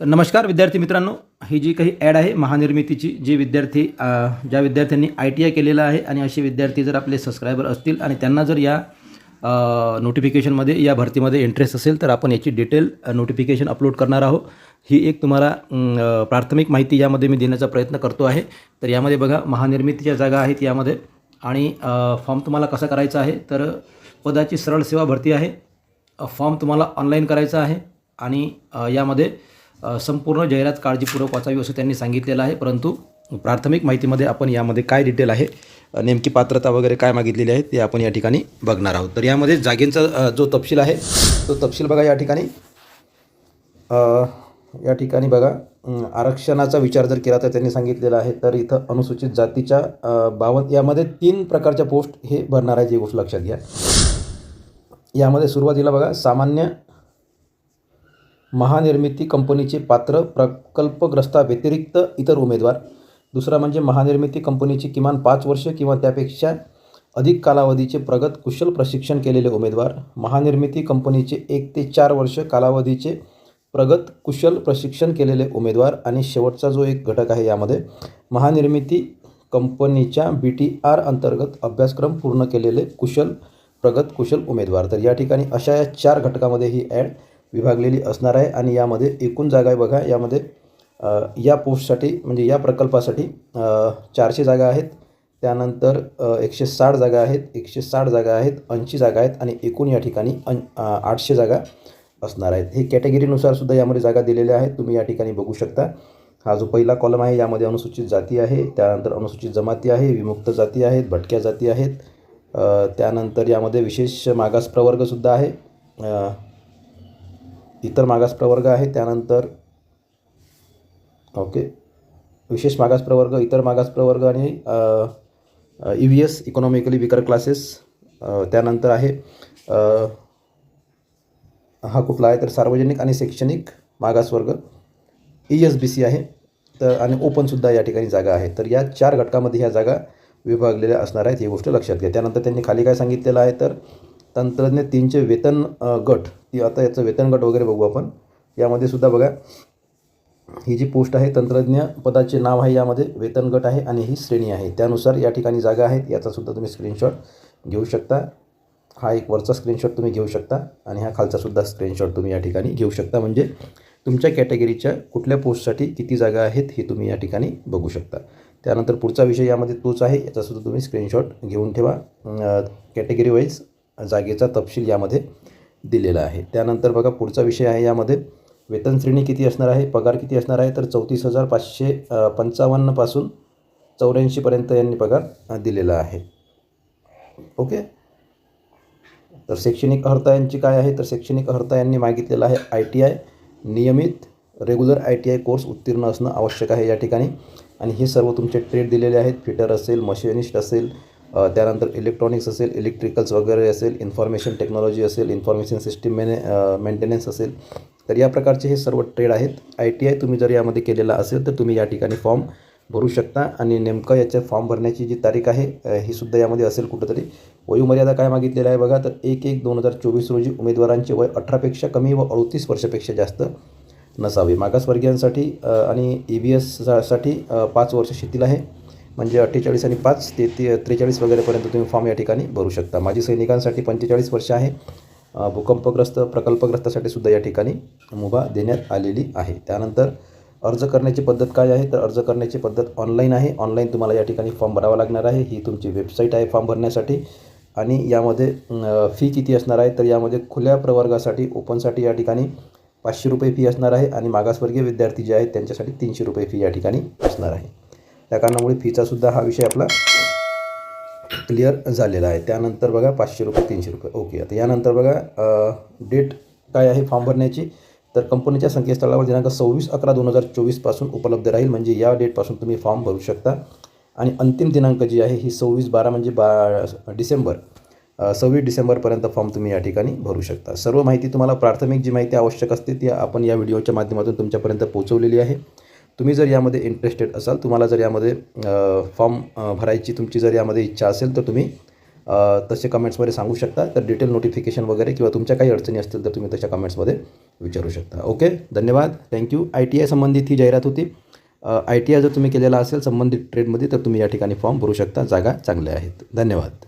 तर नमस्कार विद्यार्थी मित्रांनो. ही जी काही ॲड आहे महानिर्मितीची जी विद्यार्थी ज्या विद्यार्थ्यांनी आय टी आय केलेलं आहे आणि असे विद्यार्थी जर आपले सबस्क्रायबर असतील आणि त्यांना जर या नोटिफिकेशनमध्ये या भरतीमध्ये इंटरेस्ट असेल तर आपण याची डिटेल नोटिफिकेशन अपलोड करणार आहोत. ही एक तुम्हाला प्राथमिक माहिती यामध्ये मी देण्याचा प्रयत्न करतो आहे. तर यामध्ये बघा महानिर्मितीच्या जागा आहेत यामध्ये. आणि फॉर्म तुम्हाला कसा करायचा आहे? तर पदाची सरळ सेवा भरती आहे. फॉर्म तुम्हाला ऑनलाईन करायचा आहे. आणि यामध्ये संपूर्ण जाहिरात काळजीपूर्वक वाचावी असं त्यांनी सांगितलेलं आहे. परंतु प्राथमिक माहितीमध्ये आपण यामध्ये काय डिटेल आहे नेमकी पात्रता वगैरे काय मागितलेली आहे ते आपण या ठिकाणी बघणार आहोत. तर यामध्ये जागेंचा जो तपशील आहे तो तपशील बघा या ठिकाणी. या ठिकाणी बघा आरक्षणाचा विचार जर केला तर त्यांनी सांगितलेला आहे तर इथं अनुसूचित जातीच्या अ, बाबत यामध्ये तीन प्रकारच्या पोस्ट हे भरणार आहे जी गोष्ट लक्षात घ्या. यामध्ये सुरुवातीला बघा सामान्य महानिर्मिती कंपनीचे पात्र प्रकल्पग्रस्ताव्यतिरिक्त इतर उमेदवार. दुसरा म्हणजे महानिर्मिती कंपनीची किमान पाच वर्ष किंवा त्यापेक्षा अधिक कालावधीचे प्रगत कुशल प्रशिक्षण केलेले उमेदवार. महानिर्मिती कंपनीचे एक ते चार वर्ष कालावधीचे प्रगत कुशल प्रशिक्षण केलेले उमेदवार आणि शेवटचा जो एक घटक आहे यामध्ये महानिर्मिती कंपनीच्या बी टी आर अंतर्गत अभ्यासक्रम पूर्ण केलेले कुशल प्रगत कुशल उमेदवार. तर या ठिकाणी अशा या चार घटकामध्ये ही ॲड विभागलेली असणार आहे आणि यामध्ये एकूण जागा आहे बघा यामध्ये या पोस्टसाठी म्हणजे या प्रकल्पासाठी चारशे जागा आहेत. त्यानंतर एकशे साठ जागा आहेत एकशे साठ जागा आहेत ऐंशी जागा आहेत आणि एकूण या ठिकाणी अं आठशे जागा असणार आहेत. हे कॅटेगरीनुसार सुद्धा यामध्ये जागा दिलेल्या आहेत तुम्ही या ठिकाणी बघू शकता. हा जो पहिला कॉलम आहे यामध्ये अनुसूचित जाती आहे त्यानंतर अनुसूचित जमाती आहे विमुक्त जाती आहेत भटक्या जाती आहेत. त्यानंतर यामध्ये विशेष मागास प्रवर्गसुद्धा आहे. इतर मागास प्रवर्ग आहे त्यानंतर ओके विशेष मागास प्रवर्ग इतर मागास प्रवर्ग आणि E V S economically weaker classes त्यानंतर आहे हा कुठला आहे तर सार्वजनिक आणि शैक्षणिक मागासवर्ग ई एस बी सी आहे तर आणि ओपनसुद्धा या ठिकाणी जागा आहे. तर या चार घटकामध्ये ह्या जागा विभागलेल्या असणार आहेत ही गोष्ट लक्षात घ्या. त्यानंतर त्यांनी खाली काय सांगितलेलं आहे तर तंत्रज्ञ तीनचे वेतन गट ती आता याचं वेतन गट वगैरे बघू आपण. यामध्ये सुद्धा बघा ही जी पोस्ट आहे तंत्रज्ञ पदाचे नाव आहे यामध्ये वेतन गट आहे आणि ही श्रेणी आहे. त्यानुसार या ठिकाणी जागा आहेत याचासुद्धा तुम्ही स्क्रीनशॉट घेऊ शकता. हा एक वरचा स्क्रीनशॉट तुम्ही घेऊ शकता आणि हा खालचासुद्धा स्क्रीनशॉट तुम्ही या ठिकाणी घेऊ शकता. म्हणजे तुमच्या कॅटेगरीच्या कुठल्या पोस्टसाठी किती जागा आहेत हे तुम्ही या ठिकाणी बघू शकता. त्यानंतर पुढचा विषय यामध्ये तोच आहे याचासुद्धा तुम्ही स्क्रीनशॉट घेऊन ठेवा. कॅटेगरी वाईज जागेचा तपशील यामध्ये. दिलेला आहे. त्यानंतर बघा पुढचा विषय आहे यामध्ये. वेतन श्रेणी किती असणार आहे? पगार किती असणार आहे? तर चौतीस हजार पाचशे पंचावन्नपासून चौऱ्याऐंशीपर्यंत यांनी पगार दिलेला आहे. ओके? तर शैक्षणिक अर्हता यांची काय आहे? तर शैक्षणिक अर्हता यांनी मागितलेला आहे आय टी आय. नियमित regular I T I course उत्तीर्ण असणं आवश्यक आहे या ठिकाणी. आणि हे सर्व तुमचे ट्रेड दिलेले आहेत. फिटर असेल मशिनिस्ट असेल त्यानंतर इलेक्ट्रॉनिक्स असेल इलेक्ट्रिकल्स वगैरे असेल इन्फॉर्मेशन टेक्नॉलॉजी असेल इन्फॉर्मेशन सिस्टीम मेने मेंटेनन्स असेल तर या प्रकारचे हे सर्व ट्रेड आहेत. आय टी आय तुम्ही जर यामध्ये केलेला असेल तर तुम्ही या ठिकाणी फॉर्म भरू शकता. आणि नेमकं याच्या फॉर्म भरण्याची जी तारीख आहे ही सुद्धा यामध्ये असेल कुठंतरी. वयोमर्यादा काय मागितलेलं आहे बघा तर एक एक दोन हजार चोवीस रोजी उमेदवारांचे वय अठरापेक्षा कमी व अडतीस वर्षापेक्षा जास्त नसावे. मागासवर्गीयांसाठी आणि ई बी एससाठी पाच वर्ष शिथिल आहे. म्हणजे अठ्ठेचाळीस आणि पाच ते ते त्रेचाळीस वगैरेपर्यंत तुम्ही फॉर्म या ठिकाणी भरू शकता. माजी सैनिकांसाठी पंचेचाळीस वर्ष आहे. भूकंपग्रस्त प्रकल्पग्रस्तासाठी सुद्धा या ठिकाणी मुभा देण्यात आलेली आहे. त्यानंतर अर्ज करण्याची पद्धत काय आहे? तर अर्ज करण्याची पद्धत ऑनलाईन आहे. ऑनलाईन तुम्हाला या ठिकाणी फॉर्म भरावा लागणार आहे. ही तुमची वेबसाईट आहे फॉर्म भरण्यासाठी. आणि यामध्ये फी किती असणार आहे? तर यामध्ये खुल्या प्रवर्गासाठी ओपनसाठी या ठिकाणी पाचशे रुपये फी असणार आहे. आणि मागासवर्गीय विद्यार्थी जे आहेत त्यांच्यासाठी तीनशे रुपये फी या ठिकाणी असणार आहे. त्या कारणामुळे फीचासुद्धा हा विषय आपला क्लिअर झालेला आहे. त्यानंतर बघा पाचशे रुपये तीनशे रुपये. ओके आता यानंतर बघा डेट काय आहे? फॉर्म भरण्याची. तर कंपनीच्या संकेतस्थळावर दिनांक सव्वीस अकरा दोन हजार चोवीसपासून उपलब्ध राहील. म्हणजे या डेटपासून तुम्ही फॉर्म भरू शकता. आणि अंतिम दिनांक जी आहे ही सव्वीस बारा म्हणजे बा डिसेंबर सव्वीस डिसेंबरपर्यंत फॉर्म तुम्ही या ठिकाणी भरू शकता. सर्व माहिती तुम्हाला प्राथमिक जी माहिती आवश्यक असते ती आपण या व्हिडिओच्या माध्यमातून तुमच्यापर्यंत पोहोचवलेली आहे. तुम्ही जर यामध्ये इंटरेस्टेड असाल तुम्हाला जर यामध्ये फॉर्म भरायची तुमची जर यामध्ये इच्छा असेल तर तुम्ही तसे कमेंट्समध्ये सांगू शकता. तर डिटेल नोटिफिकेशन वगैरे किंवा तुमच्या काही अडचणी असतील तर तुम्ही तशा कमेंट्समध्ये विचारू शकता. ओके धन्यवाद. थँक्यू आय टी आय संबंधित ही जाहिरात होती. आय टी आय जर तुम्ही केलेला असेल संबंधित ट्रेडमध्ये तर तुम्ही या ठिकाणी फॉर्म भरू शकता. जागा चांगल्या आहेत. धन्यवाद.